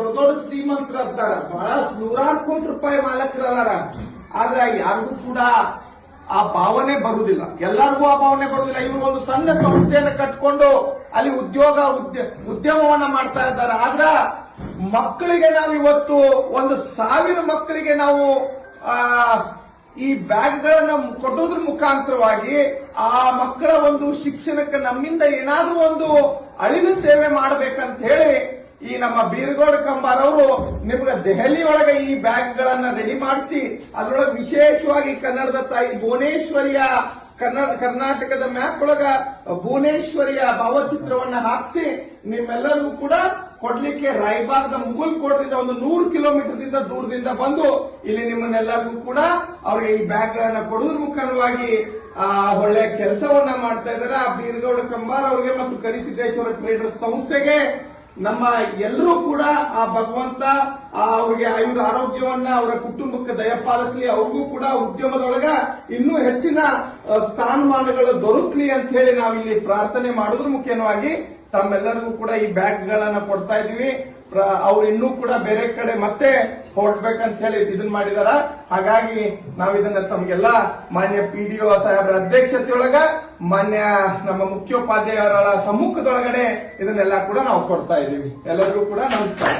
ದೊಡ್ಡ ದೊಡ್ಡ ಶ್ರೀಮಂತರ ಇರ್ತಾರ ಬಹಳ ನೂರಾರು ಕೋಟಿ ರೂಪಾಯಿ ಮಾಲಕರಲ್ಲ ಆದ್ರೆ ಯಾರಿಗೂ ಕೂಡ ಆ ಭಾವನೆ ಬರುವುದಿಲ್ಲ ಎಲ್ಲರಿಗೂ ಆ ಭಾವನೆ ಬರುವುದಿಲ್ಲ ಇವರು ಒಂದು ಸಣ್ಣ ಸಂಸ್ಥೆಯನ್ನು ಕಟ್ಕೊಂಡು ಅಲ್ಲಿ ಉದ್ಯೋಗ, ಉದ್ಯ- ಉದ್ಯಮವನ್ನ ಮಾಡ್ತಾ ಇದ್ದಾರೆ. ಆದ್ರ ಮಕ್ಕಳಿಗೆ ನಾವು ಇವತ್ತು ಒಂದು ಸಾವಿರ ಮಕ್ಕಳಿಗೆ ನಾವು ಈ ಬ್ಯಾಗ್ಗಳನ್ನ ಕೊಡೋದ್ರ ಮುಖಾಂತರವಾಗಿ ಆ ಮಕ್ಕಳ ಒಂದು ಶಿಕ್ಷಣಕ್ಕೆ ನಮ್ಮಿಂದ ಏನಾದ್ರೂ ಒಂದು ಅಳಿಲು ಸೇವೆ ಮಾಡಬೇಕಂತ ಹೇಳಿ ಈ ನಮ್ಮ ಬೀರ್ಗೌಡ ಕಂಬಾರವರು ನಿಮ್ಗೆ ದೆಹಲಿ ಒಳಗೆ ಈ ಬ್ಯಾಗ್ಗಳನ್ನ ರೆಡಿ ಮಾಡಿಸಿ, ಅದರೊಳಗೆ ವಿಶೇಷವಾಗಿ ಕನ್ನಡದ ತಾಯಿ ಭುವನೇಶ್ವರಿಯ ಕನ್ನಡ ಕರ್ನಾಟಕದ ಮ್ಯಾಪ್ ಒಳಗ ಭುವನೇಶ್ವರಿಯ ಭಾವಚಿತ್ರವನ್ನ ಹಾಕಿಸಿ, ನಿಮ್ಮೆಲ್ಲರಿಗೂ ಕೂಡ ಕೊಡ್ಲಿಕ್ಕೆ ರಾಯಬಾಗ್ನ ಮುಗುಲ್ಕೋಟದಿಂದ ಒಂದು ನೂರು ಕಿಲೋಮೀಟರ್ದಿಂದ ದೂರದಿಂದ ಬಂದು, ಇಲ್ಲಿ ನಿಮ್ಮನ್ನೆಲ್ಲರಿಗೂ ಕೂಡ ಅವ್ರಿಗೆ ಈ ಬ್ಯಾಗ್ ಗಳನ್ನ ಕೊಡುವುದ್ರ ಮುಖಾಂತರವಾಗಿ, ಆ, ಒಳ್ಳೆ ಕೆಲಸವನ್ನ ಮಾಡ್ತಾ ಇದ್ದಾರೆ. ಆ ಬೀರಗೌಡ ಕಂಬಾರ್ ಅವರಿಗೆ ಮತ್ತು ಕರಿಸಿದ್ದೇಶ್ವರ ಟ್ರೇಡರ್ಸ್ ಸಂಸ್ಥೆಗೆ ನಮ್ಮ ಎಲ್ಲರೂ ಕೂಡ ಆ ಭಗವಂತ ಅವ್ರಿಗೆ ಆಯುಧ ಆರೋಗ್ಯವನ್ನ, ಅವರ ಕುಟುಂಬಕ್ಕೆ ದಯಪಾಲಿಸಲಿ ಅವ್ರಿಗೂ ಕೂಡ ಉದ್ಯಮದೊಳಗ ಇನ್ನೂ ಹೆಚ್ಚಿನ ಸ್ಥಾನಮಾನಗಳು ದೊರಕಲಿ ಅಂತ ಹೇಳಿ ನಾವಿಲ್ಲಿ ಪ್ರಾರ್ಥನೆ ಮಾಡೋದ್ರ ಮುಖ್ಯವಾಗಿ. ತಮ್ಮೆಲ್ಲರಿಗೂ ಕೂಡ ಈ ಬ್ಯಾಗ್ ಗಳನ್ನ ಕೊಡ್ತಾ ಇದೀವಿ ಅವ್ರು ಇನ್ನೂ ಕೂಡ ಬೇರೆ ಕಡೆ ಮತ್ತೆ ಹೊರಡ್ಬೇಕಂತ ಹೇಳಿ ಇದನ್ನ ಮಾಡಿದಾರ. ಹಾಗಾಗಿ ನಾವು ಇದನ್ನ ತಮ್ಗೆಲ್ಲ ಮಾನ್ಯ ಪಿ ಡಿ ಒ ಸಾಹೇಬರ ಅಧ್ಯಕ್ಷತೆಯೊಳಗ ಮಾನ್ಯ ನಮ್ಮ ಮುಖ್ಯೋಪಾಧ್ಯಾಯರ ಸಮ್ಮುಖದೊಳಗಡೆ ಇದನ್ನೆಲ್ಲ ಕೂಡ ನಾವು ಕೊಡ್ತಾ ಇದೀವಿ. ಎಲ್ಲರಿಗೂ ಕೂಡ ನಮಸ್ಕಾರ.